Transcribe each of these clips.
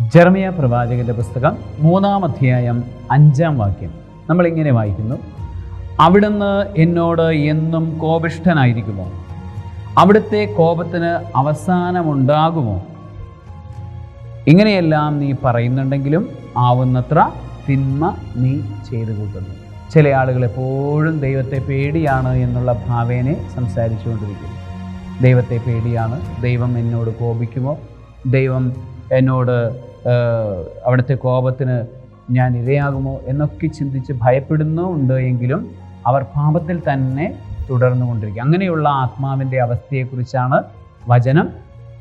ജർമിയ പ്രവാചകന്റെ പുസ്തകം മൂന്നാം അധ്യായം അഞ്ചാം വാക്യം. നമ്മൾ ഇങ്ങനെ വായിക്കുന്നു. അവിടുന്ന് എന്നോട് എന്നും കോപിഷ്ഠനായിരിക്കുമോ? അവിടുത്തെ കോപത്തിന് അവസാനമുണ്ടാകുമോ? ഇങ്ങനെയെല്ലാം നീ പറയുന്നുണ്ടെങ്കിലും ആവുന്നത്ര തിന്മ നീ ചെയ്തു കൂട്ടുന്നു. ചില ആളുകൾ എപ്പോഴും ദൈവത്തെ പേടിയാണ് എന്നുള്ള ഭാവേനെ സംസാരിച്ചുകൊണ്ടിരിക്കുന്നു. ദൈവത്തെ പേടിയാണ് ദൈവം എന്നോട് കോപിക്കുമോ? ദൈവം എന്നോട് അവിടുത്തെ കോപത്തിന് ഞാൻ ഇരയാകുമോ എന്നൊക്കെ ചിന്തിച്ച് ഭയപ്പെടുന്നുണ്ട് എങ്കിലും അവർ പാപത്തിൽ തന്നെ തുടർന്നു കൊണ്ടിരിക്കും. അങ്ങനെയുള്ള ആത്മാവിന്റെ അവസ്ഥയെക്കുറിച്ചാണ് വചനം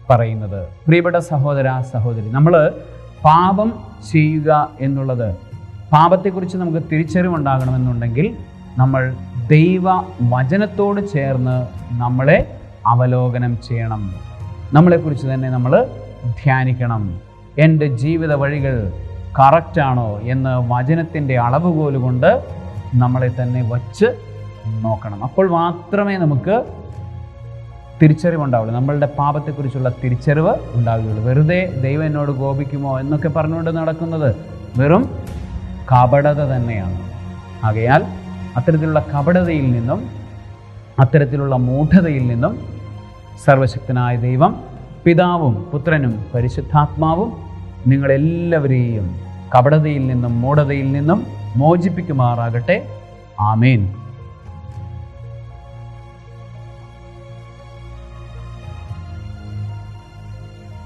പറയുന്നത്. പ്രിയപ്പെട്ട സഹോദര സഹോദരി നമ്മൾ പാപം ചെയ്യുക എന്നുള്ളത് പാപത്തെക്കുറിച്ച് നമുക്ക് തിരിച്ചറിവുണ്ടാകണമെന്നുണ്ടെങ്കിൽ നമ്മൾ ദൈവ വചനത്തോട് ചേർന്ന് നമ്മളെ അവലോകനം ചെയ്യണം. നമ്മളെക്കുറിച്ച് തന്നെ നമ്മൾ ധ്യാനിക്കണം. എന്റെ ജീവിത വഴികൾ കറക്റ്റാണോ എന്ന് വചനത്തിന്റെ അളവുകോൽ കൊണ്ട് നമ്മളെ തന്നെ വച്ച് നോക്കണം. അപ്പോൾ മാത്രമേ നമുക്ക് തിരിച്ചറിവുണ്ടാവുള്ളൂ നമ്മളുടെ പാപത്തെക്കുറിച്ചുള്ള തിരിച്ചറിവ് ഉണ്ടാവുകയുള്ളൂ. വെറുതെ ദൈവം എന്നോട് കോപിക്കുമോ എന്നൊക്കെ പറഞ്ഞുകൊണ്ട് നടക്കുന്നത് വെറും കപടത തന്നെയാണ്. ആകയാൽ അത്തരത്തിലുള്ള കപടതയിൽ നിന്നും അത്തരത്തിലുള്ള മൂഢതയിൽ നിന്നും സർവശക്തനായ ദൈവം പിതാവും പുത്രനും പരിശുദ്ധാത്മാവും നിങ്ങളെല്ലാവരെയും കപടതയിൽ നിന്നും മൂഢതയിൽ നിന്നും മോചിപ്പിക്കുമാറാകട്ടെ. ആമേൻ.